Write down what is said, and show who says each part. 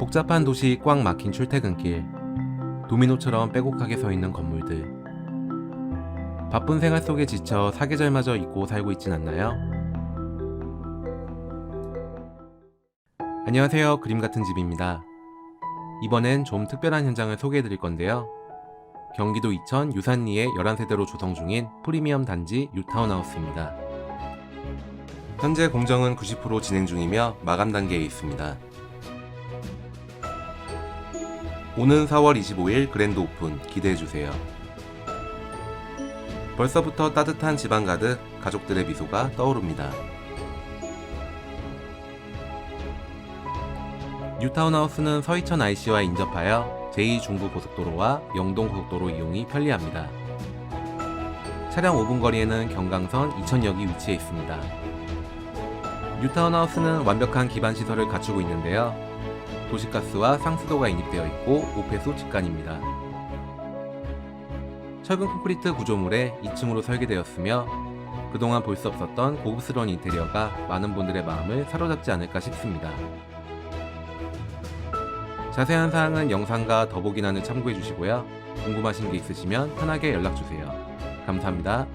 Speaker 1: 복잡한 도시 꽉 막힌 출퇴근길. 도미노처럼 빼곡하게 서 있는 건물들. 바쁜 생활 속에 지쳐 사계절마저 잊고 살고 있진 않나요? 안녕하세요. 그림 같은 집입니다. 이번엔 좀 특별한 현장을 소개해 드릴 건데요. 경기도 이천 유산리의 11세대로 조성 중인 프리미엄 단지 뉴타운하우스입니다. 현재 공정은 90% 진행 중이며 마감 단계에 있습니다. 오는 4월 25일 그랜드 오픈 기대해 주세요. 벌써부터 따뜻한 집안 가득 가족들의 미소가 떠오릅니다. 뉴타운하우스는 서이천 IC와 인접하여 제2중부고속도로와 영동고속도로 이용이 편리합니다. 차량 5분 거리에는 경강선 이천역이 위치해 있습니다. 뉴타운하우스는 완벽한 기반 시설을 갖추고 있는데요. 도시가스와 상수도가 인입되어 있고 5폐수 직관입니다. 철근 콘크리트 구조물에 2층으로 설계되었으며 그동안 볼 수 없었던 고급스러운 인테리어가 많은 분들의 마음을 사로잡지 않을까 싶습니다. 자세한 사항은 영상과 더보기란을 참고해 주시고요. 궁금하신 게 있으시면 편하게 연락 주세요. 감사합니다.